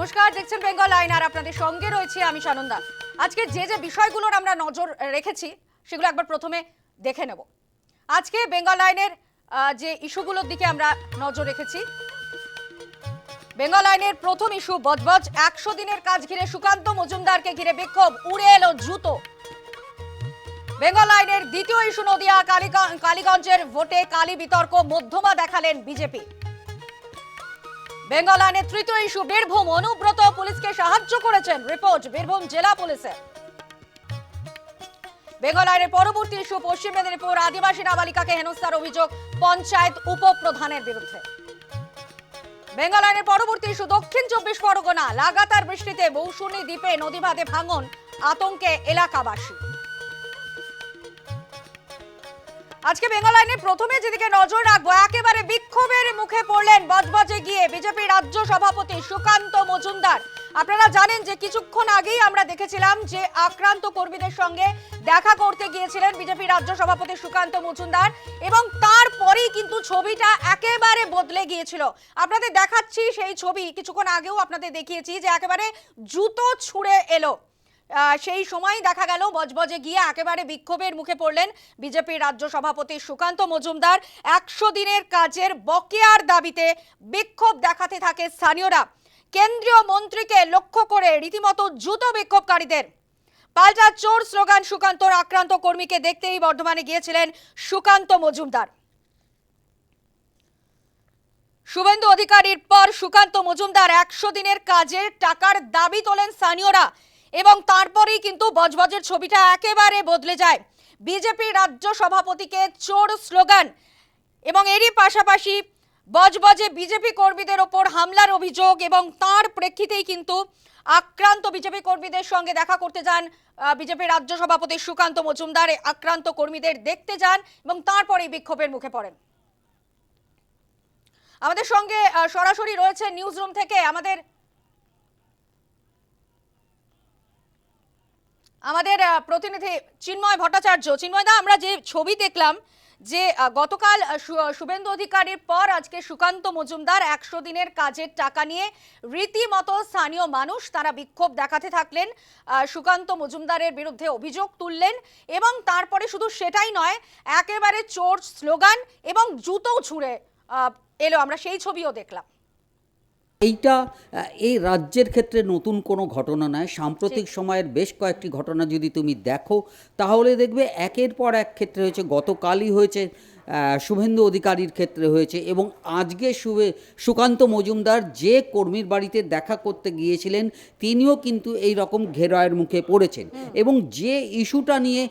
নমস্কার, দেখছেন বেঙ্গল আইন আর আপনাদের সঙ্গে রয়েছে আমি সানন্দা। আজকে যে যে বিষয়গুলোর আমরা নজর রেখেছি, সেগুলো একবার প্রথমে দেখে নেব। আজকে বেঙ্গল আইনের যে ইস্যুগুলোর দিকে আমরা নজর রেখেছি বেঙ্গল আইনের প্রথম ইস্যু বজবজ একশো দিনের কাজ ঘিরে সুকান্ত মজুমদারকে ঘিরে বিক্ষোভ, উড়ে এলো জুতো। বেঙ্গল আইনের দ্বিতীয় ইস্যু, নদিয়া, কালীগঞ্জ- কালীগঞ্জের ভোটে কালী বিতর্ক, মধ্যমা দেখালেন বিজেপি। বেঙ্গল তৃতীয় ইস্যু বীরভূম অনুব্রত পুলিশকে সাহায্য করেছেন। রিপোর্ট, বীরভূম জেলা পুলিশের। বেঙ্গল আইনের পরবর্তী ইস্যু পশ্চিম মেদিনীপুর আদিবাসী নাবালিকাকে হেনস্থার অভিযোগ পঞ্চায়েত উপপ্রধানের বিরুদ্ধে। বেঙ্গল আইনের পরবর্তী ইস্যু দক্ষিণ চব্বিশ পরগনা, লাগাতার বৃষ্টিতে মৌসুমী দ্বীপে নদী ভাঙন আতঙ্কে এলাকাবাসী। আজকে বেঙ্গল আইনে প্রথমে যেদিকে নজর রাখব, একেবারে বিক্ষোভের মুখে পড়লেন বজবজে গিয়ে বিজেপি রাজ্য সভাপতি সুকান্ত মজুমদার। আপনারা জানেন যে কিছুক্ষণ আগেই আমরা দেখেছিলাম যে আক্রান্ত কর্মীদের সঙ্গে দেখা করতে গিয়েছিলেন বিজেপি রাজ্য সভাপতি সুকান্ত মজুমদার এবং তারপরেই কিন্তু ছবিটা একেবারে বদলে গিয়েছিল। আপনাদের দেখাচ্ছি সেই ছবি, কিছুক্ষণ আগেও আপনাদের দেখিয়েছি যে একেবারে জুতো ছুঁড়ে এলো। সেই সময় দেখা গেল, বজবজে গিয়ে একেবারে বিক্ষোভের মুখে পড়লেন বিজেপির রাজ্য সভাপতি সুকান্ত মজুমদার। একশো দিনের কাজের বকেয়ার দাবিতে বিক্ষোভ দেখাতে থাকে স্থানীয়রা। কেন্দ্রীয় মন্ত্রীকে লক্ষ্য করে রীতিমতো জুতো বিক্ষোভকারীদের। পাল্টা চোর স্লোগান সুকান্তর আক্রান্ত কর্মীকে দেখতেই বর্ধমানে গিয়েছিলেন সুকান্ত মজুমদার। শুভেন্দু অধিকারীর পর সুকান্ত মজুমদার একশো দিনের কাজের টাকার দাবি তোলেন স্থানীয়রা। এবং তারপরেই কিন্তু বজবজের ছবিটা একেবারে বদলে যায়। বিজেপি রাজ্য সভাপতিকে চোর স্লোগান এবং এরই পাশাপাশি বজবজে বিজেপি কর্মীদের ওপর হামলার অভিযোগ এবং তার প্রেক্ষিতেই কিন্তু আক্রান্ত বিজেপি কর্মীদের সঙ্গে দেখা করতে যান বিজেপি রাজ্য সভাপতি সুকান্ত মজুমদার। আক্রান্ত কর্মীদের দেখতে যান এবং তারপরেই বিক্ষোভের মুখে পড়েন। আমাদের সঙ্গে সরাসরি রয়েছে নিউজ রুম থেকে আমাদের আমাদের প্রতিনিধি চিন্ময় ভট্টাচার্য। চিন্ময় দা, আমরা যে ছবি দেখলাম যে গতকাল শুভেন্দু অধিকারীর পর আজকে সুকান্ত মজুমদার একশো দিনের কাজের টাকা নিয়ে রীতিমতো স্থানীয় মানুষ তারা বিক্ষোভ দেখাতে থাকলেন। সুকান্ত মজুমদারের বিরুদ্ধে অভিযোগ তুললেন এবং তারপরে শুধু সেটাই নয়, একেবারে চোর স্লোগান এবং জুতো ছুঁড়ে এলো। আমরা সেই ছবিও দেখলাম। এইটা এই রাজ্যের ক্ষেত্রে নতুন কোনো ঘটনা নয়। সাম্প্রতিক সময়ের বেশ কয়েকটি ঘটনা যদি তুমি দেখো তাহলে দেখবে একের পর এক ক্ষেত্রে হয়েছে গতকালই হয়েছে শুভেন্দু অধিকারীর ক্ষেত্রে হয়েছে এবং আজকে শুভে সুকান্ত মজুমদার যে কর্মীর বাড়িতে দেখা করতে গিয়েছিলেন তিনিও কিন্তু এই রকম ঘেরায়ের মুখে পড়েছেন। এবং যে ইস্যুটা নিয়ে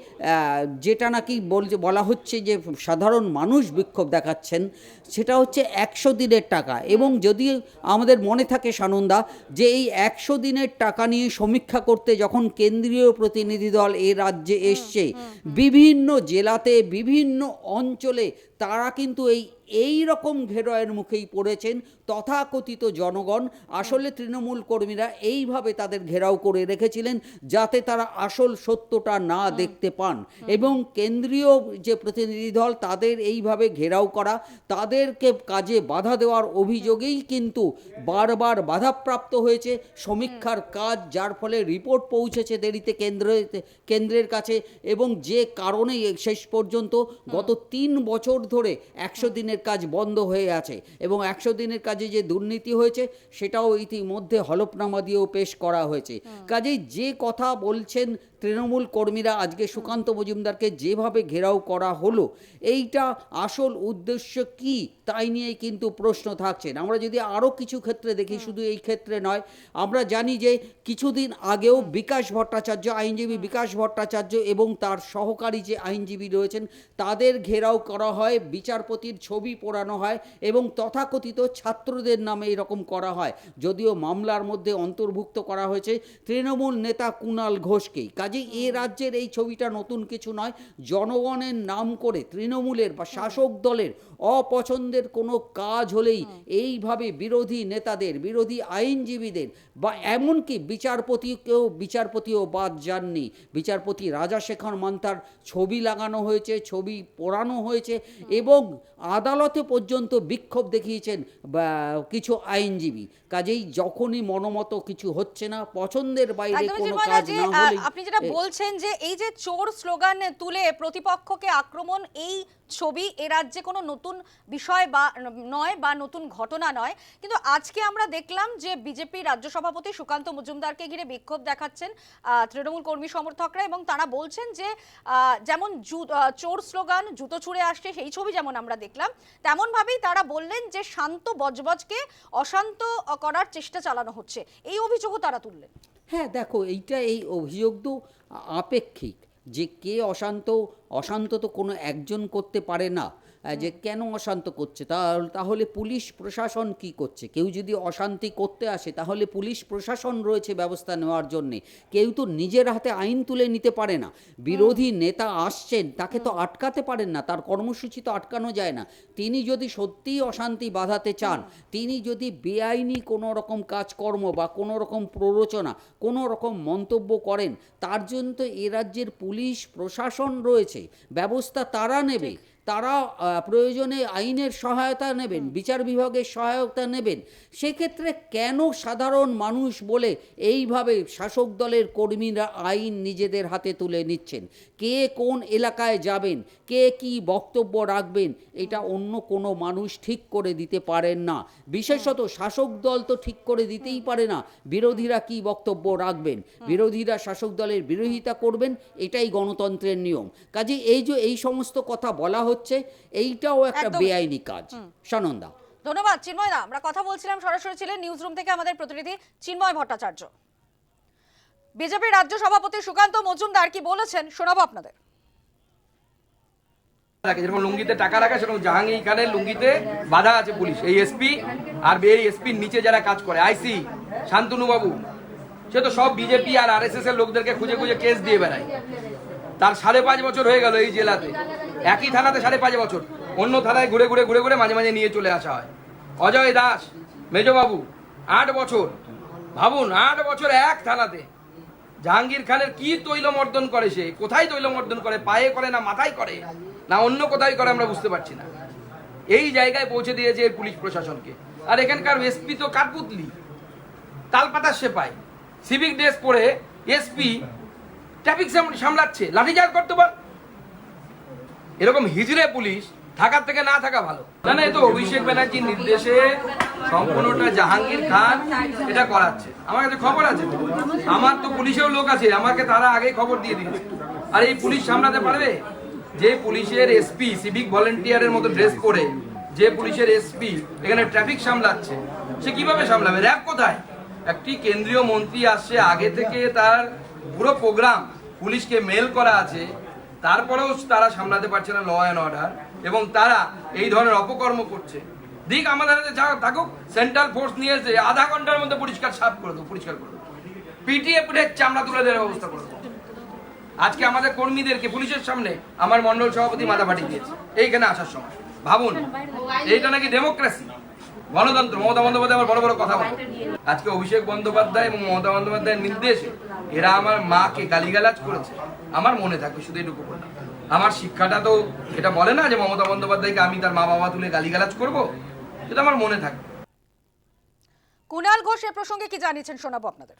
যেটা নাকি বলছে বলা হচ্ছে যে সাধারণ মানুষ বিক্ষোভ দেখাচ্ছেন সেটা হচ্ছে একশো দিনের টাকা। এবং যদি আমাদের মনে থাকে সানন্দা যে এই একশো দিনের টাকা নিয়ে সমীক্ষা করতে যখন কেন্দ্রীয় প্রতিনিধি দল এ রাজ্যে এসছে বিভিন্ন জেলাতে বিভিন্ন অঞ্চলে way তারা কিন্তু এই এই রকম ঘেরয়ের মুখেই পড়েছেন তথাকথিত জনগণ। আসলে তৃণমূল কর্মীরা এইভাবে তাদের ঘেরাও করে রেখেছিলেন যাতে তারা আসল সত্যটা না দেখতে পান। এবং কেন্দ্রীয় যে প্রতিনিধি দল তাদের এইভাবে ঘেরাও করা তাদেরকে কাজে বাধা দেওয়ার অভিযোগেই কিন্তু বারবার বাধাপ্রাপ্ত হয়েছে সমীক্ষার কাজ যার ফলে রিপোর্ট পৌঁছেছে দেরিতে কেন্দ্র কেন্দ্রের কাছে এবং যে কারণে শেষ পর্যন্ত গত তিন বছর ধরে একশো দিনের কাজ বন্ধ হয়ে আছে এবং একশো দিনের কাজে যে দুর্নীতি হয়েছে সেটাও ইতিমধ্যে হলফনামা দিয়েও পেশ করা হয়েছে। কাজেই যে কথা বলছেন তৃণমূল কর্মীরা আজকে সুকান্ত মজুমদারকে যেভাবে ঘেরাও করা হলো এইটা আসল উদ্দেশ্য কি? তাই নিয়েই কিন্তু প্রশ্ন থাকছেন আমরা যদি আরও কিছু ক্ষেত্রে দেখি শুধু এই ক্ষেত্রে নয় আমরা জানি যে কিছুদিন আগেও বিকাশ ভট্টাচার্য আইনজীবী বিকাশ ভট্টাচার্য এবং তার সহকারী যে আইনজীবী রয়েছেন তাদের ঘেরাও করা হয় বিচারপতির ছবি পোড়ানো হয় এবং তথাকথিত ছাত্রদের নামে এরকম করা হয়। যদিও মামলার মধ্যে অন্তর্ভুক্ত করা হয়েছে তৃণমূল নেতা কুণাল ঘোষকেই। কাজেই এ রাজ্যের এই ছবিটা নতুন কিছু নয় জনগণের নাম করে তৃণমূলের বা শাসক দলের অপছন্দের কোনো কাজ হলেই এইভাবে বিরোধী নেতাদের বিরোধী আইনজীবীদের বা এমনকি বিচারপতিকেও বিচারপতিও বাদ যাননি। বিচারপতি রাজাশেখর মান্তার ছবি লাগানো হয়েছে ছবি পোড়ানো হয়েছে এবং আদালতে পর্যন্ত বিক্ষোভ দেখিয়েছেন কিছু আইনজীবী। কাজেই যখনই মনোমত কিছু হচ্ছে না পছন্দের বাইরে কোনো কাজ না হলে আপনি যেটা বলছেন যে এই যে চোর স্লোগান তুলে প্রতিপক্ষকে আক্রমণ এই ছবি এ রাজ্যে কোনো নতুন বিষয় বা নয় বা নতুন ঘটনা নয়। কিন্তু আজকে আমরা দেখলাম যে বিজেপি রাজ্য সভাপতি সুকান্ত মজুমদারকে ঘিরে বিক্ষোভ দেখাচ্ছেন তৃণমূল কর্মী সমর্থকরা এবং তারা বলছেন যে যেমন চোর স্লোগান, জুতো ছুঁড়ে আসছে, সেই ছবি যেমন আমরা দেখলাম, তেমনভাবেই তারা বললেন যে শান্ত বজবজকে অশান্ত করার চেষ্টা চালানো হচ্ছে। এই অভিযোগও তারা তুললেন। হ্যাঁ দেখো এইটা এই অভিযোগ তো আপেক্ষিক। যে কে অশান্ত অশান্ত তো কোনো একজন করতে পারে না। যে কেন অশান্ত করছে? তা- তাহলে পুলিশ প্রশাসন কি করছে? কেউ যদি অশান্তি করতে আসে তাহলে পুলিশ প্রশাসন রয়েছে ব্যবস্থা নেওয়ার জন্যে। কেউ তো নিজের হাতে আইন তুলে নিতে পারে না। বিরোধী নেতা আসছেন তাকে তো আটকাতে পারেন না। তার কর্মসূচি তো আটকানো যায় না। তিনি যদি সত্যিই অশান্তি বাধাতে চান তিনি যদি বেআইনি কোনো রকম কাজকর্ম বা কোনো রকম প্ররোচনা কোনো রকম মন্তব্য করেন তার জন্য তো এ রাজ্যের পুলিশ প্রশাসন রয়েছে। ব্যবস্থা তারা নেবে। তারা প্রয়োজনে আইনের সহায়তা নেবেন বিচার বিভাগের সহায়তা নেবেন। সেক্ষেত্রে কেন সাধারণ মানুষ বলে এইভাবে শাসক দলের কর্মীরা আইন নিজেদের হাতে তুলে নিচ্ছেন? কে কোন এলাকায় যাবেন? কে কি বক্তব্য রাখবেন? এটা অন্য কোনো মানুষ ঠিক করে দিতে পারেন না। বিশেষত শাসক দল তো ঠিক করে দিতেই পারে না। বিরোধীরা কি বক্তব্য রাখবেন? বিরোধীরা শাসক দলের বিরোধিতা করবেন? এটাই গণতন্ত্রের নিয়ম। কাজে এই যে এই সমস্ত কথা বলা হচ্ছে এইটাও একটা বেআইনি কাজ। সানন্দা। ধন্যবাদ চিন্ময় দা। আমরা কথা বলছিলাম সরাসরি ছিলেন নিউজ রুম থেকে আমাদের প্রতিনিধি চিন্ময় ভট্টাচার্য। বিজেপির রাজ্য সভাপতি সুকান্ত মজুমদার কি বলেছেন শোনাবো আপনাদের। রাখে যেরকম লুঙ্গিতে টাকা রাখে সেরকম জাহাঙ্গীর খানের লুঙ্গিতে বাধা আছে পুলিশ। এই এসপি আর এই এসপির নিচে যারা কাজ করে আইসি শান্তনু বাবু সে তো সব বিজেপি আর আরএসএস এর লোকদেরকে খুঁজে খুঁজে কেস দিয়ে বেড়ায়। তার সাড়ে পাঁচ বছর হয়ে গেল এই জেলাতে। একই থানাতে সাড়ে পাঁচ বছর। অন্য থানায় ঘুরে ঘুরে ঘুরে ঘুরে মাঝে মাঝে নিয়ে চলে আসা হয়। অজয় দাস, মেজবাবু, আট বছর। ভাবুন, আট বছর এক থানাতে। জাহাঙ্গীর খানের কি তৈলমর্দন করে সে? কোথায় তৈলমর্দন করে? পায়ে করে না মাথায় করে? না অন্য কোথায় করে আমরা বুঝতে পারছি না। এই জায়গায় পৌঁছে দিয়েছে পুলিশ প্রশাসনকে। আর এখানকার এসপি তো কাঠপুতলি। তালপাতার সেপাই। সিভিক ড্রেস পরে এসপি ট্রাফিক সামলাচ্ছে, লাঠিচার্জ করতে পার এরকম হিজড়ে পুলিশ থাকার থেকে না থাকা ভালো। না না তো অভিষেক ব্যানার্জির নির্দেশে সম্পূর্ণটা জাহাঙ্গীর খান এটা করাচ্ছে। আমার কাছে খবর আছে আমার তো পুলিশেও লোক আছে, আমাকে তারা আগে খবর দিয়ে দিয়েছে। আর এই পুলিশ সামলাতে পারবে? যে পুলিশের এসপি সিভিক ভলেন্টিয়ারের মতো ড্রেস পরে যে পুলিশের এসপি এখানে ট্রাফিক সামলাচ্ছে, সে কীভাবে সামলাবে? র্যাব কোথায়? একটি কেন্দ্রীয় মন্ত্রী আসছে, আগে থেকে তার পুরো প্রোগ্রাম পুলিশকে মেল করা আছে, তারপরেও তারা সামলাতে পারছে না ল অ্যান্ড অর্ডার এবং তারা এই ধরনের অপকর্ম করছে। দিক আমাদের যা থাকুক সেন্ট্রাল ফোর্স নিয়ে এসে আধা ঘণ্টার মধ্যে পরিষ্কার সাফ করে দেবো, পরিষ্কার করে দেবো। পিটিএ পিঠে চামড়া তুলে দেওয়ার ব্যবস্থা করে আজকে আমাদের কর্মীদেরকে পুলিশের সামনে আমার মন্ডল সভাপতি মাথা পাঠিয়ে দিয়েছে। এইখানে আসার সময়। ভাবুন, এইটা নাকি ডেমোক্রেসি গণতন্ত্র মমতা বন্দ্যোপাধ্যায় আমার বড় বড় কথা বলে। আজকে অভিষেক বন্দ্যোপাধ্যায় এবং মমতা বন্দ্যোপাধ্যায়ের নির্দেশে এরা আমার মাকে গালিগালাজ করেছে। আমার মনে থাকবে শুধু এটুকু বললাম। আমার শিক্ষাটা তো এটা বলে না যে মমতা বন্দ্যোপাধ্যায়কে আমি তার মা বাবা তুলে গালিগালাজ করব সেটা আমার মনে থাকবে। কুণাল ঘোষ এ প্রসঙ্গে কি জানিয়েছেন শোনাবো আপনাদের?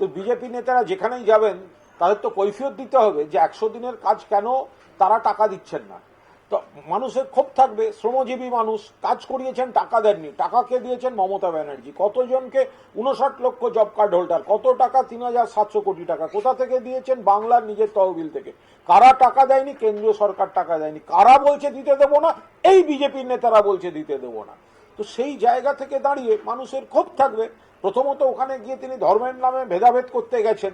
তো বিজেপি নেতারা যেখানেই যাবেন তাদের তো কৈফিয়ত দিতে হবে যে একশো দিনের কাজ কেন তারা টাকা দিচ্ছেন না। তো মানুষের ক্ষোভ থাকবে, শ্রমজীবী মানুষ কাজ করিয়েছেন, টাকা দেননি। টাকাকে দিয়েছেন? মমতা ব্যানার্জি। কতজনকে? উনষাট লক্ষ জব কার্ড হোল্ডার। কত টাকা? তিন হাজার সাতশো কোটি টাকা। কোথা থেকে দিয়েছেন? বাংলার নিজের তহবিল থেকে। কারা টাকা দেয়নি? কেন্দ্রীয় সরকার টাকা দেয়নি। কারা বলছে দিতে দেবো না? এই বিজেপির নেতারা বলছে দিতে দেবো না। তো সেই জায়গা থেকে দাঁড়িয়ে মানুষের ক্ষোভ থাকবে। প্রথমত ওখানে গিয়ে তিনি ধর্মের নামে ভেদাভেদ করতে গেছেন।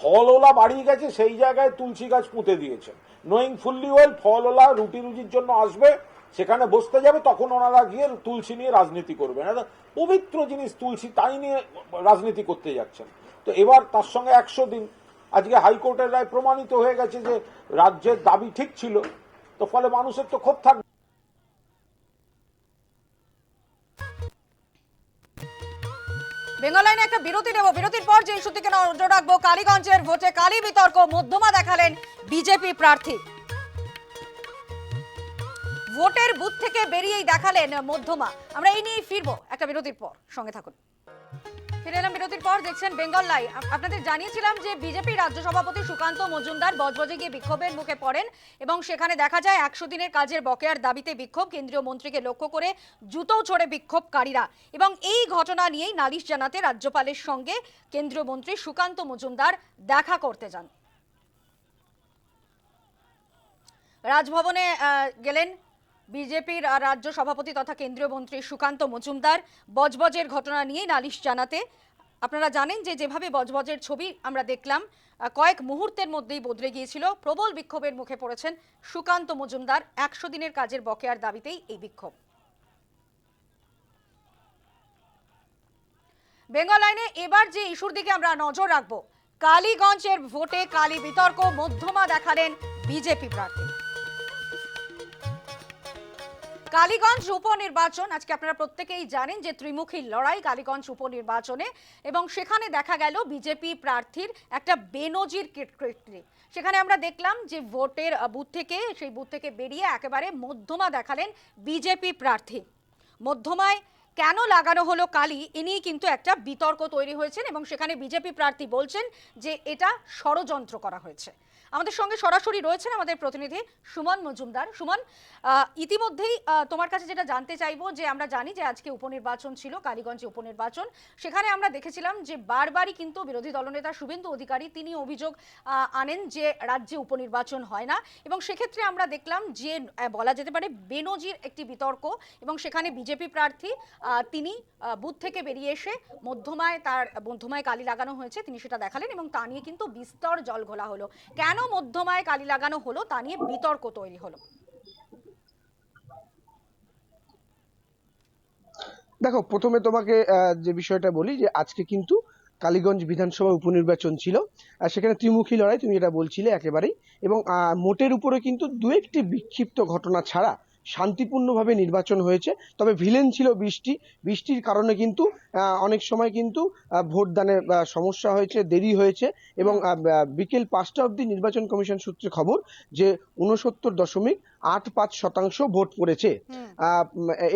ফলওলা বাড়িয়ে গেছে, সেই জায়গায় তুলসী গাছ পুঁতে দিয়েছেন নোয়িং ফুললি ওয়েল ফলওলা রুটি রুজির জন্য আসবে, সেখানে বসতে যাবে, তখন ওনারা গিয়ে তুলসী নিয়ে রাজনীতি করবেন। পবিত্র জিনিস, তুলসী তাই নিয়ে রাজনীতি করতে যাচ্ছেন। তো এবার তার সঙ্গে একশো দিন, আজকে হাইকোর্টের রায় প্রমাণিত হয়ে গেছে যে রাজ্যের দাবি ঠিক ছিল, তো ফলে মানুষের তো ক্ষোভ থাকবে। বেঙ্গলাইনে একটা বিরতি নেব। বিরতির পর যে ইস্যু থেকে নজর রাখব, কালীগঞ্জের ভোটে কালী বিতর্ক, মধ্যমা দেখালেন বিজেপি প্রার্থী। ভোটের বুথ থেকে বেরিয়েই দেখালেন মধ্যমা। আমরা এই নিয়েই ফিরবো। একটা বিরতির পর সঙ্গে থাকুন। ফিরে এলাম বিরতির পর, দেখছেন বেঙ্গল আপ- আপনাদের জানিয়েছিলাম যে বিজেপি রাজ্য সভাপতি সুকান্ত মজুমদার বজবজে গিয়ে বিক্ষোভের মুখে পড়েন এবং সেখানে দেখা যায় একশো দিনের কাজের বকেয়ার দাবিতে বিক্ষোভ, কেন্দ্রীয় মন্ত্রীকে লক্ষ্য করে জুতো ছড়ে বিক্ষোভকারীরা এবং এই ঘটনা নিয়েই নালিশ জানাতে রাজ্যপালের সঙ্গে কেন্দ্রীয় মন্ত্রী সুকান্ত মজুমদার দেখা করতে যান। রাজভবনে গেলেন বিজেপির আর রাজ্য সভাপতি তথা কেন্দ্রীয় মন্ত্রী সুকান্ত মজুমদার বজবজের ঘটনা নিয়ে নালিশ জানাতে। আপনারা জানেন যে যেভাবে বজবজের ছবি আমরা দেখলাম কয়েক মুহূর্তের মধ্যেই বদলে গিয়েছিল। প্রবল বিক্ষোভের মুখে পড়েছেন সুকান্ত মজুমদার। একশো দিনের কাজের বকেয়ার দাবিতেই এই বিক্ষোভ। বেঙ্গল লাইনে এবার যে ইস্যুর দিকে আমরা নজর রাখব, কালীগঞ্জের ভোটে কালী বিতর্ক, মধ্যমা দেখালেন বিজেপি প্রার্থী। কালীগঞ্জ উপনির্বাচন, আজকে আপনারা প্রত্যেকেই জানেন যে ত্রিমুখী লড়াই কালীগঞ্জ উপনির্বাচনে এবং সেখানে দেখা গেল বিজেপি প্রার্থীর একটা বেনজির কীর্তি সেখানে আমরা দেখলাম যে ভোটের বুথ থেকে, সেই বুথ থেকে বেরিয়ে একেবারে মধ্যমা দেখালেন বিজেপি প্রার্থী। মধ্যমায় কেন লাগানো হলো কালি এ নিয়ে কিন্তু একটা বিতর্ক তৈরি হয়েছে এবং সেখানে বিজেপি প্রার্থী বলছেন যে এটা ষড়যন্ত্র করা হয়েছে। আমাদের সঙ্গে সরাসরি রয়েছেন আমাদের প্রতিনিধি সুমন মজুমদার। সুমন ইতিমধ্যেই তোমার কাছে যেটা জানতে চাইব যে আমরা জানি যে আজকে উপনির্বাচন ছিল, কালীগঞ্জে উপনির্বাচন। সেখানে আমরা দেখেছিলাম যে বারবারই কিন্তু বিরোধী দলনেতা শুভেন্দু অধিকারী তিনি অভিযোগ আনেন যে রাজ্যে উপনির্বাচন হয় না এবং সেক্ষেত্রে আমরা দেখলাম যে বলা যেতে পারে বেনজির একটি বিতর্ক এবং সেখানে বিজেপি প্রার্থী তিনি বুথ থেকে বেরিয়ে এসে মধ্যমায় তার, মধ্যমায় কালি লাগানো হয়েছে, তিনি সেটা দেখালেন এবং তা নিয়ে কিন্তু বিস্তর জল ঘোলা হলো। কেন মধ্যমায় কালি লাগানো হলো, তা নিয়ে বিতর্ক তৈরি হলো। দেখো, প্রথমে তোমাকে যে বিষয়টা বলি যে আজকে কিন্তু কালীগঞ্জ বিধানসভা উপনির্বাচন ছিল, আর সেখানে ত্রিমুখী লড়াই তুমি যেটা বলছিলে একেবারেই, এবং মোটের উপরে কিন্তু দু একটি বিক্ষিপ্ত ঘটনা ছাড়া শান্তিপূর্ণভাবে নির্বাচন হয়েছে। তবে ভিলেন ছিল বৃষ্টি। বৃষ্টির কারণে কিন্তু অনেক সময় কিন্তু ভোটদানের ভোটদানে সমস্যা হয়েছে, দেরি হয়েছে এবং বিকেল পাঁচটা অবধি নির্বাচন কমিশন সূত্রে খবর যে ঊনসত্তর দশমিক আট পাঁচ শতাংশ ভোট পড়েছে।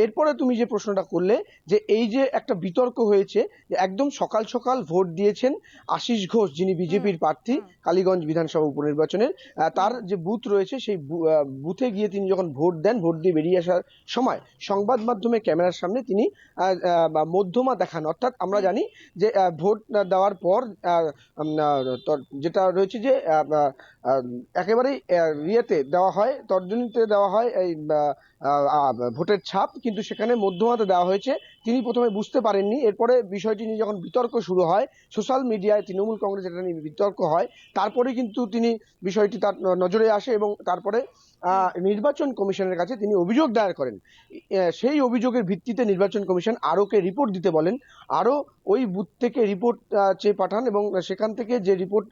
এরপরে তুমি যে প্রশ্নটা করলে যে এই যে একটা বিতর্ক হয়েছে যে একদম সকাল সকাল ভোট দিয়েছেন আশিস ঘোষ যিনি বিজেপির প্রার্থী কালীগঞ্জ বিধানসভা উপনির্বাচনের তার যে বুথ রয়েছে সেই বুথে গিয়ে তিনি যখন ভোট দেন ভোট দিয়ে বেরিয়ে আসার সময় সংবাদ মাধ্যমে ক্যামেরার সামনে তিনি মধ্যমা দেখান। অর্থাৎ আমরা জানি যে ভোট দেওয়ার পর যেটা রয়েছে যে একেবারেই ইয়েতে দেওয়া হয় তর্জনীতে দেওয়া হয়, এই ভোটের ছাপ, কিন্তু সেখানে মধ্যমাতে দেওয়া হয়েছে। তিনি প্রথমে বুঝতে পারেননি। এরপরে বিষয়টি নিয়ে যখন বিতর্ক শুরু হয়, সোশ্যাল মিডিয়ায় তৃণমূল কংগ্রেস এটা নিয়ে বিতর্ক হয় তারপরে কিন্তু তিনি বিষয়টি তার নজরে আসে এবং তারপরে নির্বাচন কমিশনের কাছে তিনি অভিযোগ দায়ের করেন। সেই অভিযোগের ভিত্তিতে নির্বাচন কমিশন আরোকে রিপোর্ট দিতে বলেন। আরও ওই বুথ থেকে রিপোর্ট চেয়ে পাঠান এবং সেখান থেকে যে রিপোর্ট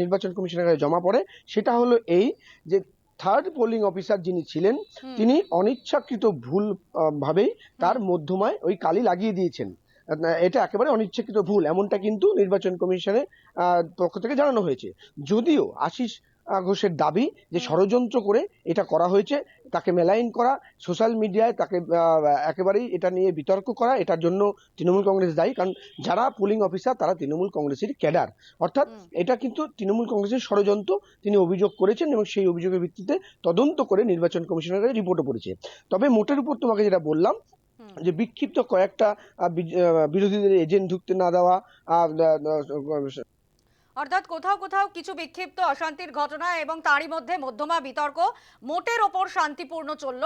নির্বাচন কমিশনের কাছে জমা পড়ে, সেটা হলো এই যে থার্ড পোলিং অফিসার যিনি ছিলেন তিনি অনিচ্ছাকৃত ভুল ভাবেই তার মধ্যমায় ওই কালি লাগিয়ে দিয়েছেন। এটা একেবারে অনিচ্ছাকৃত ভুল এমনটা কিন্তু নির্বাচন কমিশনের আহ, পক্ষ থেকে জানানো হয়েছে। যদিও আশিস ঘোষের দাবি যে ষড়যন্ত্র করে এটা করা হয়েছে তাকে মেলাইন করা সোশ্যাল মিডিয়ায় তাকে একেবারেই এটা নিয়ে বিতর্ক করা এটার জন্য তৃণমূল কংগ্রেস দায়ী। কারণ যারা পুলিং অফিসার তারা তৃণমূল কংগ্রেসের ক্যাডার। অর্থাৎ এটা কিন্তু তৃণমূল কংগ্রেসের ষড়যন্ত্র তিনি অভিযোগ করেছেন এবং সেই অভিযোগের ভিত্তিতে তদন্ত করে নির্বাচন কমিশনের কাছে রিপোর্টও পড়েছে। তবে মোটের উপর তোমাকে যেটা বললাম যে বিক্ষিপ্ত কয়েকটা বিরোধীদের এজেন্ট ঢুকতে না দেওয়া অর্থাৎ কোথাও কোথাও কিছু বিক্ষিপ্ত অশান্তির ঘটনা এবং তারই মধ্যে মধ্যমা বিতর্ক মোটের ওপর শান্তিপূর্ণ চলল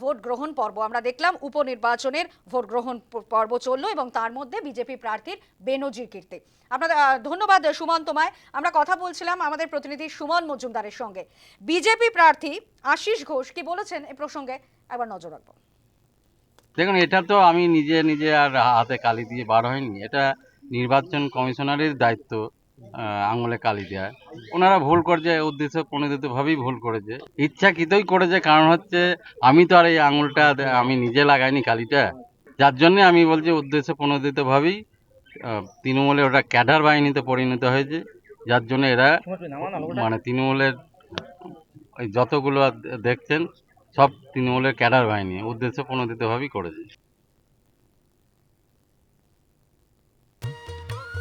ভোট গ্রহণ পর্ব। আমরা দেখলাম উপনির্বাচনের ভোট গ্রহণ পর্ব চলল এবং তার মধ্যে বিজেপি প্রার্থীর বেনজির কীর্তি। আপনাদের ধন্যবাদ সুমন তোমায় আমরা কথা বলছিলাম আমাদের প্রতিনিধি সুমন মজুমদারের সঙ্গে। বিজেপি প্রার্থী আশিস ঘোষ কি বলেছেন এ প্রসঙ্গে? একবার নজর রাখব। দেখুন, এটা তো আমি নিজে নিজে আর হাতে কালি দিয়ে বার হয়নি এটা নির্বাচন কমিশনারের দায়িত্ব। আঙুলে কালি দেওয়া ওনারা ভুল করেছে উদ্দেশ্য প্রণোদিতভাবেই ভুল করেছে। ইচ্ছাকৃতই করেছে, কারণ হচ্ছে আমি তো আর এই আঙুলটা আমি নিজে লাগাইনি কালিটা। যার জন্যে আমি বলছি, উদ্দেশ্য প্রণোদিতভাবেই তৃণমূলে ওটা ক্যাডার বাহিনীতে পরিণত হয়েছে। যার জন্য এরা মানে তৃণমূলের যতগুলো দেখছেন, সব তৃণমূলের ক্যাডার বাহিনী উদ্দেশ্য প্রণোদিতভাবেই করেছে।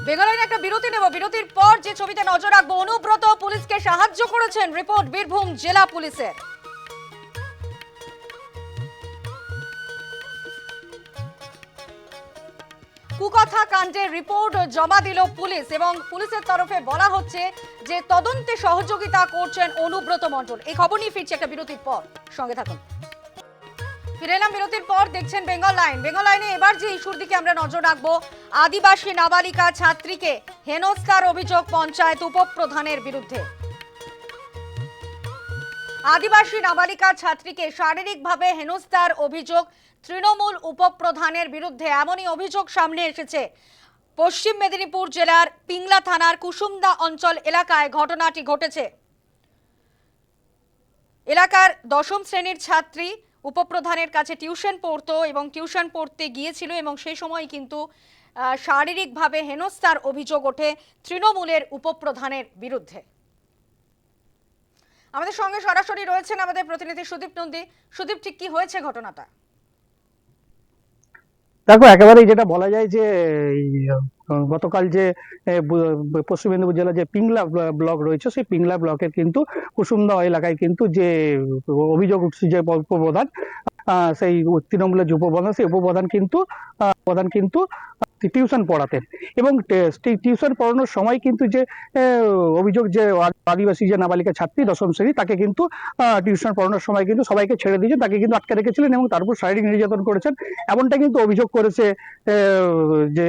বেঙ্গলাইনে একটা বিরতি নেব। বিরতির পর যে ছবিতে নজর রাখব, অনুব্রত পুলিশকে সাহায্য করেছেন রিপোর্ট বীরভূম জেলা পুলিশের। কুকথা কাণ্ডের রিপোর্ট জমা দিল পুলিশ এবং পুলিশের তরফে বলা হচ্ছে যে তদন্তে সহযোগিতা করছেন অনুব্রত মণ্ডল। এই খবর নিয়ে ফিরছে একটা বিরতির পর। সঙ্গে থাকুন। ফিরে বিরতির পর, দেখছেন বেঙ্গল লাইন বেঙ্গল লাইনে এবার যে ইস্যুর দিকে আমরা নজর রাখব, আদিবাসী নাবালিকা ছাত্রীকে হেনস্থার অভিযোগ পঞ্চায়েত উপপ্রধানের বিরুদ্ধে। আদিবাসী নাবালিকা ছাত্রীকে শারীরিকভাবে হেনস্থার অভিযোগ তৃণমূল উপপ্রধানের বিরুদ্ধে। এমনই অভিযোগ সামনে এসেছে পশ্চিম মেদিনীপুর জেলার পিংলা থানার কুসুমদা অঞ্চল এলাকায় ঘটনাটি ঘটেছে। এলাকার দশম শ্রেণির ছাত্রী উপপ্রধানের কাছে টিউশন পড়তো এবং টিউশন পড়তে গিয়েছিল এবং সেই সময় কিন্তু শারীরিকভাবে হেনস্থার অভিযোগ ওঠে তৃণমূলের উপপ্রধানের বিরুদ্ধে। আমাদের সঙ্গে সরাসরি রয়েছেন আমাদের প্রতিনিধি সুদীপ নন্দী। সুদীপ, ঠিক কি হয়েছে ঘটনাটা? দেখো, একেবারেই যেটা বলা যায় যে গতকাল যে পশ্চিম মেদিনীপুর জেলার যে পিংলা ব্লক রয়েছে, সেই পিংলা ব্লকের কিন্তু কুসুমদা এলাকায় কিন্তু যে, অভিযোগ উঠছে যে প্রধান সেই তৃণমূলের যে উপপ্রধান, সেই উপপ্রধান কিন্তু প্রধান কিন্তু টিউশন পড়াতেন। এবং টিউশন পড়ানোর সময় কিন্তু যে অভিযোগ যে আদিবাসী যে নাবালিকা ছাত্রী দশম শ্রেণি, তাকে কিন্তু টিউশন পড়ানোর সময় কিন্তু সবাইকে ছেড়ে দিয়েছেন, তাকে কিন্তু আটকে রেখেছিলেন এবং তারপর শারীরিক নির্যাতন করেছেন। এমনটা কিন্তু অভিযোগ করেছে যে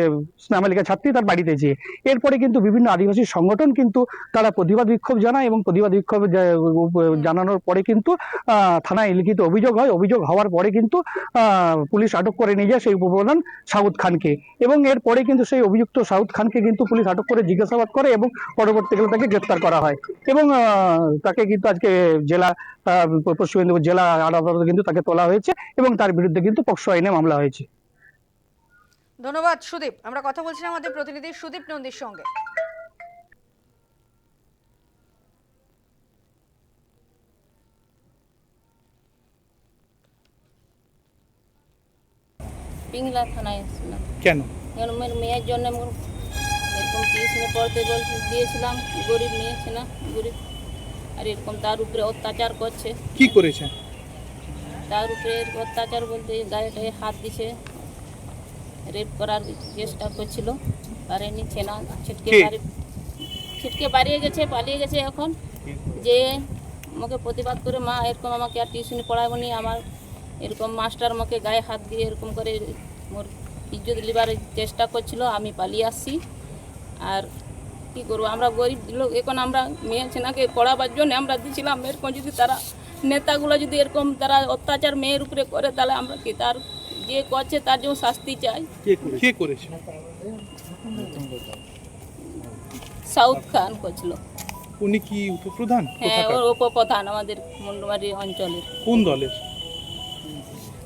নাবালিকা ছাত্রী তার বাড়িতে যেয়ে। এরপরে কিন্তু বিভিন্ন আদিবাসী সংগঠন কিন্তু তারা প্রতিবাদ বিক্ষোভ জানায় এবং প্রতিবাদ বিক্ষোভ জানানোর পরে কিন্তু থানায় লিখিত অভিযোগ হয়। অভিযোগ হওয়ার পরে কিন্তু পুলিশ আটক করে নিয়ে যায় সেই উপপ্রধান সাউদ খানকে। এবং এরপরে কিন্তু সেই অভিযুক্ত সাউদ খানকে কিন্তু পুলিশ আটক করে জিজ্ঞাসাবাদ করে এবং পরবর্তীকালে তাকে গ্রেপ্তার করা হয়। এবং তাকে কিন্তু আজকে জেলা পশ্চিম মেদিনীপুর জেলা আদালতে কিন্তু তাকে তোলা হয়েছে এবং তার বিরুদ্ধে কিন্তু পক্সো আইনে মামলা হয়েছে। ধন্যবাদ সুদীপ। আমরা কথা বলছিলাম আমাদের প্রতিনিধি সুদীপ নন্দীর সঙ্গে। পিংলা থানায় এসেছিলাম। কেন? কারণ আমার মেয়ের জন্য এরকম টিউশনে পড়তে বলতে দিয়েছিলাম গরিব মেয়ে ছিল গরিব। আর এরকম তার উপরে অত্যাচার করছে। কি করেছে? তার উপরে অত্যাচার বলতে গায়ে গায়ে হাত দিছে রেপ করার চেষ্টা করছিল। পারেনি ছেনা ছিটকে? পারি ছিটকে পালিয়ে গেছে পালিয়ে গেছে এখন। যে আমাকে প্রতিবাদ করে মা এরকম আমাকে আর টিউশনি পড়াবো নি আমার এরকম মাস্টার আমাকে গায়ে হাত দিয়ে এরকম করে মোর ইজ্জত লিবার চেষ্টা করছিল আমি পালিয়ে আসছি। আর কি করব আমরা গরিব লোক এখন আমরা মেয়ে ছেনাকে পড়াবার জন্য আমরা দিছিলাম এরকম যদি তারা নেতাগুলো যদি এরকম তারা অত্যাচার মেয়ের উপরে করে তাহলে আমরা কি তার যে করছে তার জন্য শাস্তি চাই? কে করেছে? সাউথ খান করছিল। উনি কি উপপ্রধান? হ্যাঁ ওর উপপ্রধান আমাদের মুন্ডুমারি অঞ্চলের। কোন দলের?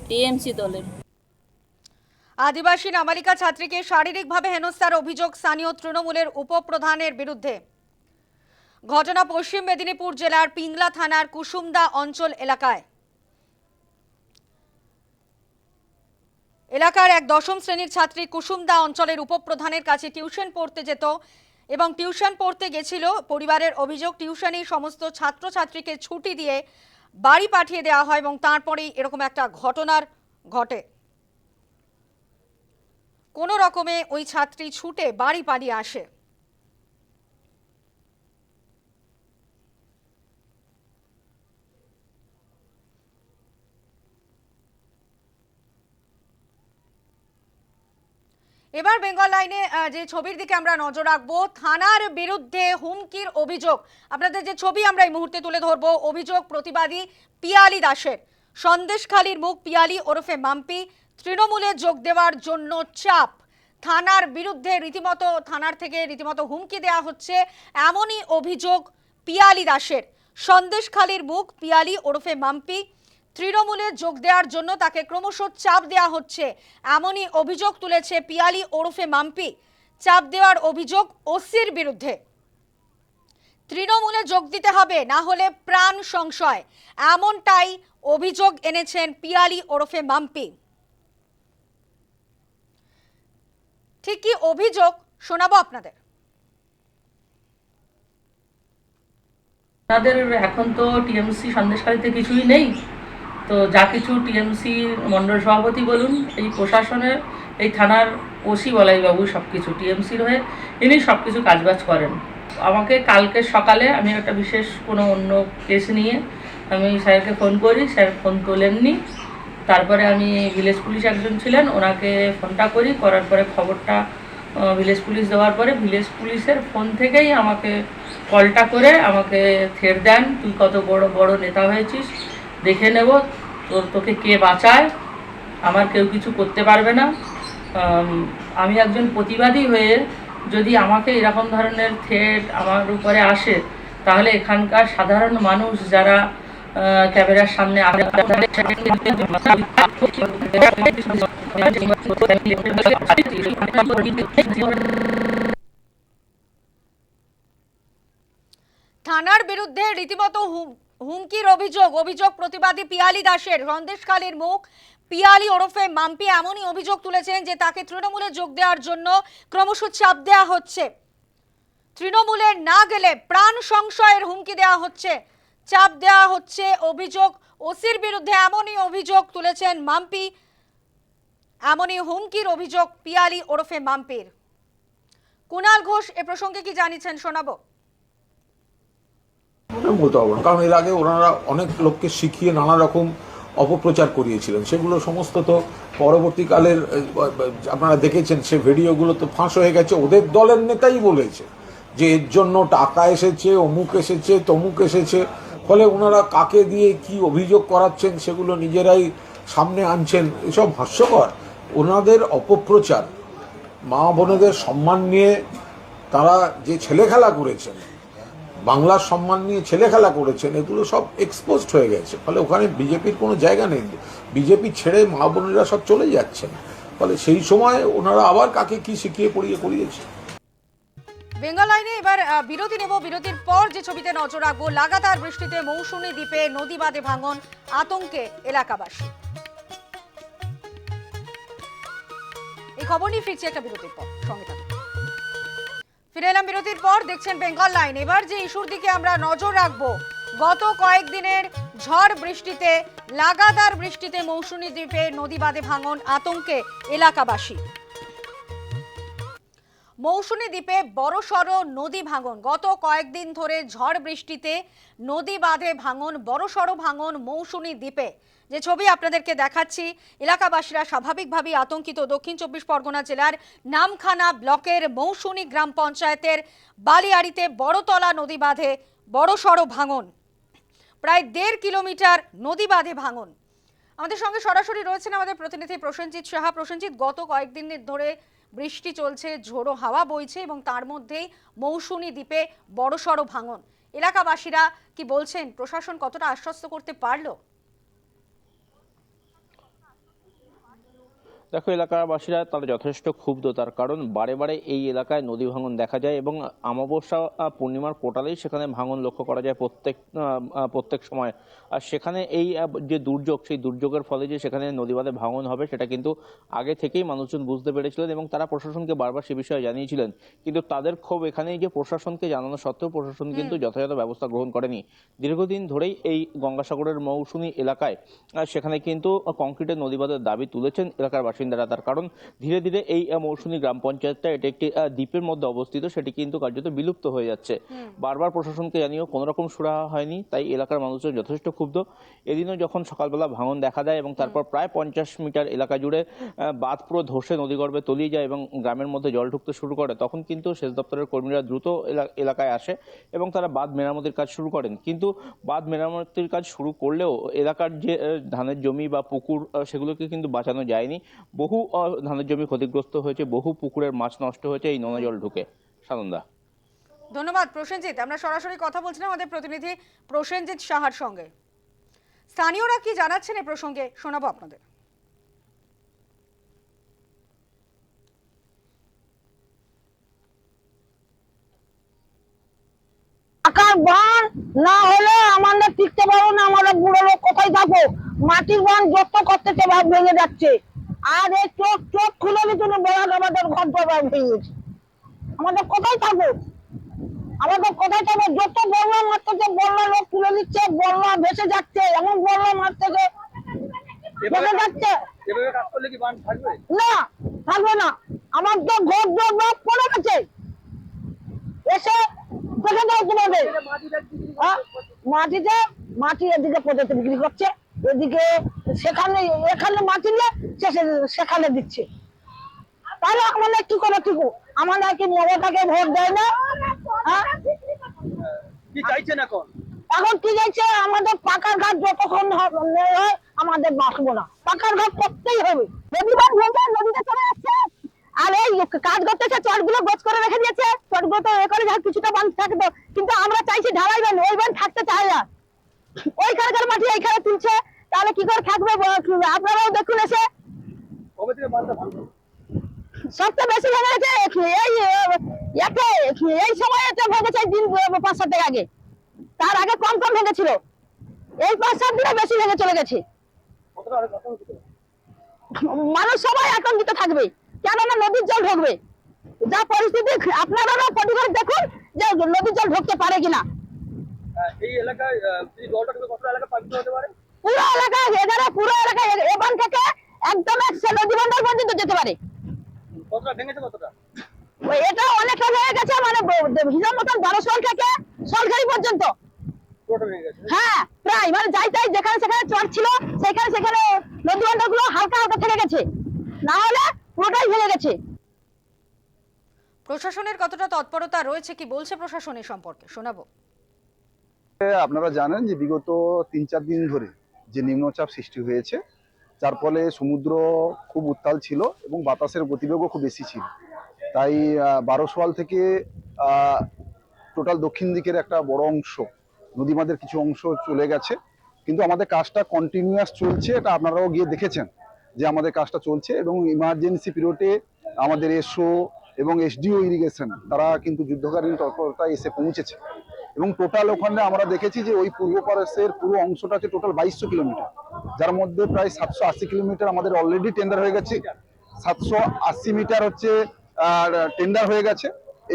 টিএমসি দলের। আদিবাসী নাবালিকা ছাত্রীকে শারীরিকভাবে হেনস্থার অভিযোগ স্থানীয় তৃণমূলের উপপ্রধানের বিরুদ্ধে। ঘটনা পশ্চিম মেদিনীপুর জেলার পিংলা থানার কুসুমদা অঞ্চল এলাকায়। এলাকার এক দশম শ্রেণির ছাত্রী কুসুমদা অঞ্চলের উপপ্রধানের কাছে টিউশন পড়তে যেত এবং টিউশন পড়তে গেছিল। পরিবারের অভিযোগ টিউশনেই সমস্ত ছাত্রছাত্রীকে ছুটি দিয়ে বাড়ি পাঠিয়ে দেওয়া হয় এবং তারপরেই এরকম একটা ঘটনার ঘটে। কোনো রকমে ওই ছাত্রী ছুটে বাড়ি পালিয়ে আসে। এবার বেঙ্গল লাইনে যে ছবির দিকে আমরা নজর রাখব, থানার বিরুদ্ধে হুমকির অভিযোগ। আপনাদের যে ছবি আমরা এই মুহূর্তে তুলে ধরবো, অভিযোগ প্রতিবাদী পিয়ালি দাসের। সন্দেশখালীর মুখ পিয়ালি ওরফে মাম্পি, তৃণমূলে যোগ দেওয়ার জন্য চাপ। থানার বিরুদ্ধে রীতিমতো, থানার থেকে রীতিমতো হুমকি দেওয়া হচ্ছে, এমনই অভিযোগ পিয়ালি দাসের। সন্দেশখালীর মুখ পিয়ালি ওরফে মাম্পি তৃণমূলে যোগ দেওয়ার জন্য তাকে ক্রমশ চাপ দেওয়া হচ্ছে। এমনই অভিযোগ তুলেছে পিয়ালি ওরফে মাম্পি। চাপ দেওয়ার অভিযোগ ওসির বিরুদ্ধে। তৃণমূলে যোগ দিতে হবে, না হলে প্রাণ সংশয়। এমনটাই অভিযোগ এনেছেন পিয়ালি ওরফে মাম্পি। ঠিক কি অভিযোগ, শোনাবো আপনাদের। তাদের এখন তো টিএমসি সন্দেশকারীতে কিছুই নেই। তো যা কিছু টিএমসি মণ্ডল সভাপতি বলুন, এই প্রশাসনের, এই থানার ওসি বলাইবাবু সব কিছু টিএমসির হয়ে ইনি সব কিছু কাজবাজ করেন। আমাকে কালকে সকালে আমি একটা বিশেষ কোনো অন্য কেস নিয়ে আমি স্যারকে ফোন করি, স্যার ফোন তোলেননি। তারপরে আমি ভিলেজ পুলিশ একজন ছিলেন, ওনাকে ফোনটা করি, করার পরে খবরটা ভিলেজ পুলিশ দেওয়ার পরে ভিলেজ পুলিশের ফোন থেকেই আমাকে কলটা করে আমাকে থের দেন, তুই কত বড় বড় নেতা হয়েছিস দেখে নেব। তোর তোকে কে বাঁচায়? আমার কেউ কিছু করতে পারবে না। আমি একজন প্রতিবাদী হয়ে যদি আমাকে এরকম ধরনের থ্রেট আমার উপরে আসে, তাহলে এখানকার সাধারণ মানুষ যারা ক্যামেরার সামনে থানার বিরুদ্ধে রীতিমতো হুম- হুমকির অভিযোগ অভিযোগ প্রতিবাদী পিয়ালি দাসের। সন্দেশখালীর মুখ পিয়ালি ওরফে মাম্পি এমনই অভিযোগ তুলেছেন যে তাকে তৃণমূলে যোগ দেওয়ার জন্য ক্রমশ চাপ দেওয়া হচ্ছে। তৃণমূলে না গেলে প্রাণ সংশয়ের হুমকি দেওয়া হচ্ছে। চাপ দেওয়া হচ্ছে অভিযোগ, ওসির বিরুদ্ধে এমনই অভিযোগ তুলেছেন মাম্পি। এমনই হুমকির অভিযোগ পিয়ালি ওরফে মাম্পির। কুণাল ঘোষ এ প্রসঙ্গে কি জানিয়েছেন শোনাবো? বলতে পারব না। কারণ এর আগে ওনারা অনেক লোককে শিখিয়ে নানা রকম অপপ্রচার করিয়েছিলেন। সেগুলো সমস্ত তো পরবর্তীকালের আপনারা দেখেছেন, সে ভিডিওগুলো তো ফাঁস হয়ে গেছে। ওদের দলের নেতাই বলেছে যে এর জন্য টাকা এসেছে, অমুক এসেছে, তমুক এসেছে। ফলে ওনারা কাকে দিয়ে কি অভিযোগ করাচ্ছেন সেগুলো নিজেরাই সামনে আনছেন। এসব হাস্যকর। ওনাদের অপপ্রচার, মা বোনেদের সম্মান নিয়ে তারা যে ছেলে খেলা করেছেন বাংলার সম্মান নিয়ে ছেলে খেলা করেছেন, এগুলো সব এক্সপোজড হয়ে গেছে। ফলে ওখানে বিজেপির কোনো জায়গা নেই। বিজেপি ছেড়ে মা বোনেরা সব চলে যাচ্ছেন ফলে সেই সময় ওনারা আবার কাকে কি শিখিয়ে পড়িয়ে করিয়েছে? বেঙ্গল আইনে এবার বিরতি নেব। বিরতির পর যে ছবিতে নজর রাখব, লাগাতার বৃষ্টিতে মৌসুমী দ্বীপে নদী বাঁধে ভাঙন আতঙ্কে এলাকাবাসী। এই খবর নিয়ে ফিরছি একটা বিরতির পর। সঙ্গে থাকুন। ফিরে এলাম বিরতির পর, দেখছেন বেঙ্গল লাইন এবার যে ইস্যুর দিকে আমরা নজর রাখব, গত কয়েকদিনের ঝড় বৃষ্টিতে, লাগাতার বৃষ্টিতে মৌসুমী দ্বীপে নদী বাঁধে ভাঙন আতঙ্কে এলাকাবাসী। মৌসুমী দ্বীপে বড়সড় নদী ভাঙন, গত কয়েকদিন ধরে ঝড় বৃষ্টিতে নদী বাঁধে ভাঙন, বড়সড় ভাঙন মৌসুমী দ্বীপে। যে ছবি আপনাদেরকে দেখাচ্ছি, এলাকাবাসীরা স্বাভাবিকভাবেই আতঙ্কিত দক্ষিণ চব্বিশ পরগনা জেলার নামখানা ব্লকের মৌসুমী গ্রাম পঞ্চায়েতের বালিয়াড়িতে বড়তলা নদী বাঁধে বড়সড় ভাঙন। প্রায় দেড় কিলোমিটার নদী বাঁধে ভাঙন। আমাদের সঙ্গে সরাসরি রয়েছেন আমাদের প্রতিনিধি প্রসেনজিৎ সাহা। প্রসেনজিৎ, গত কয়েকদিন ধরে বৃষ্টি চলছে, ঝোড়ো হাওয়া বইছে এবং তার মধ্যেই মৌসুমী দ্বীপে বড়সড় ভাঙন। এলাকাবাসীরা কি বলছেন? প্রশাসন কতটা আশ্বস্ত করতে পারল? দেখো এলাকাবাসীরা তারা যথেষ্ট ক্ষুব্ধ। তার কারণ বারে বারে এই এলাকায় নদী ভাঙন দেখা যায় এবং অমাবস্যা পূর্ণিমার কোটালেই সেখানে ভাঙন লক্ষ্য করা যায় প্রত্যেক প্রত্যেক সময়। আর সেখানে এই যে দুর্যোগ সেই দুর্যোগের ফলে যে সেখানে নদী বাঁধে ভাঙন হবে সেটা কিন্তু আগে থেকেই মানুষজন বুঝতে পেরেছিলেন এবং তারা প্রশাসনকে বারবার সে বিষয়ে জানিয়েছিলেন। কিন্তু তাদের ক্ষোভ এখানেই যে প্রশাসনকে জানানো সত্ত্বেও প্রশাসন কিন্তু যথাযথ ব্যবস্থা গ্রহণ করেনি। দীর্ঘদিন ধরেই এই গঙ্গাসাগরের মৌসুমী এলাকায় সেখানে কিন্তু কংক্রিটের নদীবাদের দাবি তুলেছেন এলাকার বাসিন্দারা তার কারণ ধীরে ধীরে এই মৌসুমী গ্রাম পঞ্চায়েতটা এটি একটি দ্বীপের মধ্যে অবস্থিত সেটি কিন্তু কার্যত বিলুপ্ত হয়ে যাচ্ছে। বারবার প্রশাসনকে জানিয়েও কোনো রকম সুরাহা হয়নি তাই এলাকার মানুষজন যথেষ্ট ক্ষুব্ধ। এদিনও যখন সকালবেলা ভাঙন দেখা দেয় এবং তারপর প্রায় পঞ্চাশ মিটার এলাকা জুড়ে বাঁধ পুরো ধসে নদীগর্ভে তলিয়ে যায় এবং গ্রামের মধ্যে জল ঢুকতে শুরু করে তখন কিন্তু সেচ দপ্তরের কর্মীরা দ্রুত এলা- এলাকায় আসে এবং তারা বাঁধ মেরামতির কাজ শুরু করেন। কিন্তু বাঁধ মেরামতির কাজ শুরু করলেও এলাকার যে ধানের জমি বা পুকুর সেগুলোকে কিন্তু বাঁচানো যায়নি। বহু ধানের জমি ক্ষতিগ্রস্ত হয়েছে বহু পুকুরের মাছ নষ্ট হয়েছে এই নোনা জল ঢুকে। সানন্দা। ধন্যবাদ প্রসেনজিৎ। আমরা সরাসরি কথা বলছিলাম আমাদের প্রতিনিধি প্রসেনজিৎ সাহার সঙ্গে। স্থানীয়রা কি জানাচ্ছেন এ প্রসঙ্গে? শোনাবো আপনাদের। টাকা বান না হলে আমাদের টিকতে পারব না আমরা বুড়ো লোক কোথায় থাকব? মাটির বান যত করতে ভেঙে যাচ্ছে। আর এই চোখ চোখ খুলে দিতে বলা আমাদের ঘর দরবার ভেঙে আমাদের কোথায় থাকব? আমাদের কোথায় থাকব? যত বন্যা মারতেছে বন্যা লোক তুলে দিচ্ছে বন্যা ভেসে যাচ্ছে এমন মারতেছে ভেসে যাচ্ছে। না থাকবে না। আমার তো ঘর দরবার পড়ে গেছে। এসে দেখে দাও তোমাদের। হ্যাঁ? মাটিতে মাটি এদিকে পর্যন্ত বিক্রি করছে। এদিকে সেখানে এখানে সে- সেখানে দিচ্ছে। তাহলে আমাদের কি করে ঠিক আমাদের কি মমতাকে ভোট দেয় না? হ্যাঁ? কি চাইছেন এখন? এখন কি যাচ্ছে আমাদের পাকার ঘাট যতক্ষণ হয় আমাদের বাঁচবো না। পাকার ঘাট করতেই হবে। নদী বাঁধ ভেঙে নদীতে চলে যাচ্ছে আর এই কাজ করতেছে চটগুলো গোছ করে রেখে দিয়েছে। চটগুলো তো এ করে কিছুটা বাঁধ থাকতো। কিন্তু আমরা চাইছি ঢালাই বান ওই বান থাকতে চাই না। ওইখানকার মাটি এইখানে তুলছে, তাহলে কি করে থাকবে আপনারাও দেখুন এসে। সবচেয়ে বেশি ভেঙে গেছে এই এতে এই সময় এটা ভেঙেছে দিন পাঁচ সাত আগে। তার আগে কম কম ভেঙেছিল। এই পাঁচ সাত দিনে বেশি ভেঙে চলে গেছে। মানুষ সবাই আতঙ্কিত থাকবে, কেননা নদীর জল ঢুকবে। যা পরিস্থিতি, আপনারাও পরিবার দেখুন যে নদীর জল ঢুকতে পারে কিনা। এই এলাকায় যদি জলটা কত এলাকা পাবিত হতে পারে? পুরো এলাকা এখানে পুরো এলাকা এখান থেকে একদম সে নদী বন্দর পর্যন্ত যেতে পারে। কতটা ভেঙেছে কতটা? এটা অনেকটা হয়ে গেছে মানে হিসাব মতন বারো সাল থেকে সরকারি পর্যন্ত। হ্যাঁ প্রায় মানে যাই তাই যেখানে সেখানে চর ছিল সেখানে সেখানে নদী বন্দরগুলো হালকা হালকা থেকে গেছে। না হলে পুরোটাই ভেঙে গেছে। প্রশাসনের কতটা তৎপরতা রয়েছে কি বলছে প্রশাসন এই সম্পর্কে? শোনাবো। আপনারা জানেন যে বিগত তিন চার দিন ধরে যে নিম্নচাপ সৃষ্টি হয়েছে যার ফলে সমুদ্র খুব উত্তাল ছিল এবং বাতাসের গতিবেগও খুব বেশি ছিল। তাই আহ, বারোশোয়াল থেকে টোটাল দক্ষিণ দিকের একটা বড় অংশ নদীমাদের কিছু অংশ চলে গেছে। কিন্তু আমাদের কাজটা কন্টিনিউয়াস চলছে এটা আপনারাও গিয়ে দেখেছেন যে আমাদের কাজটা চলছে এবং ইমার্জেন্সি পিরিয়ডে আমাদের এসও এবং এসডিও ইরিগেশন তারা কিন্তু যুদ্ধকালীন তৎপরতায় এসে পৌঁছেছে। এবং টোটাল ওখানে আমরা দেখেছি যে ওই পূর্ব পারস্যের পুরো অংশটা হচ্ছে টোটাল বাইশশো কিলোমিটার। যার মধ্যে প্রায় সাতশো আশি কিলোমিটার আমাদের অলরেডি টেন্ডার হয়ে গেছে। সাতশো আশি মিটার হচ্ছে টেন্ডার হয়ে গেছে।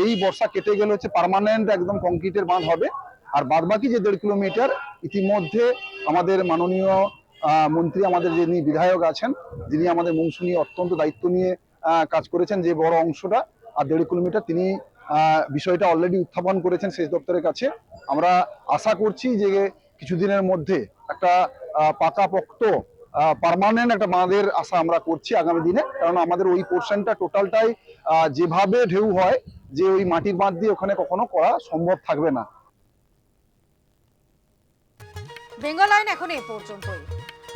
এই বর্ষা কেটে গেলে হচ্ছে পার্মানেন্ট একদম কংক্রিটের বাঁধ হবে। আর বাদবাকি যে দেড় কিলোমিটার, ইতিমধ্যে আমাদের মাননীয় মন্ত্রী আমাদের যিনি বিধায়ক আছেন, যিনি আমাদের মৌসুমী অত্যন্ত দায়িত্ব নিয়ে কাজ করেছেন যে বড় অংশটা, আর দেড় কিলোমিটার তিনি বিষয়টা অলরেডি উত্থাপন করেছেন সেচ দপ্তরের কাছে। আমরা আশা করছি যে কিছুদিনের মধ্যে একটা পাকাপোক্ত পার্মানেন্ট একটা বাঁধের আশা আমরা করছি আগামী দিনে। কারণ আমাদের ওই পোর্শনটা টোটালটাই যেভাবে ঢেউ হয়, যে ওই মাটির বাঁধ দিয়ে ওখানে কখনো করা সম্ভব থাকবে না। বেঙ্গল লাইন এখন এই পর্যন্তই।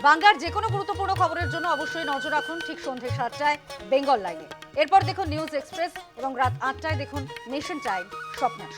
বাংলার যে কোনো গুরুত্বপূর্ণ খবরের জন্য অবশ্যই নজর রাখুন ঠিক সন্ধ্যে সাতটায় বেঙ্গল লাইনে। এরপর দেখুন নিউজ এক্সপ্রেস এবং রাত আটটায় দেখুন নেশন টাইম স্বপ্নার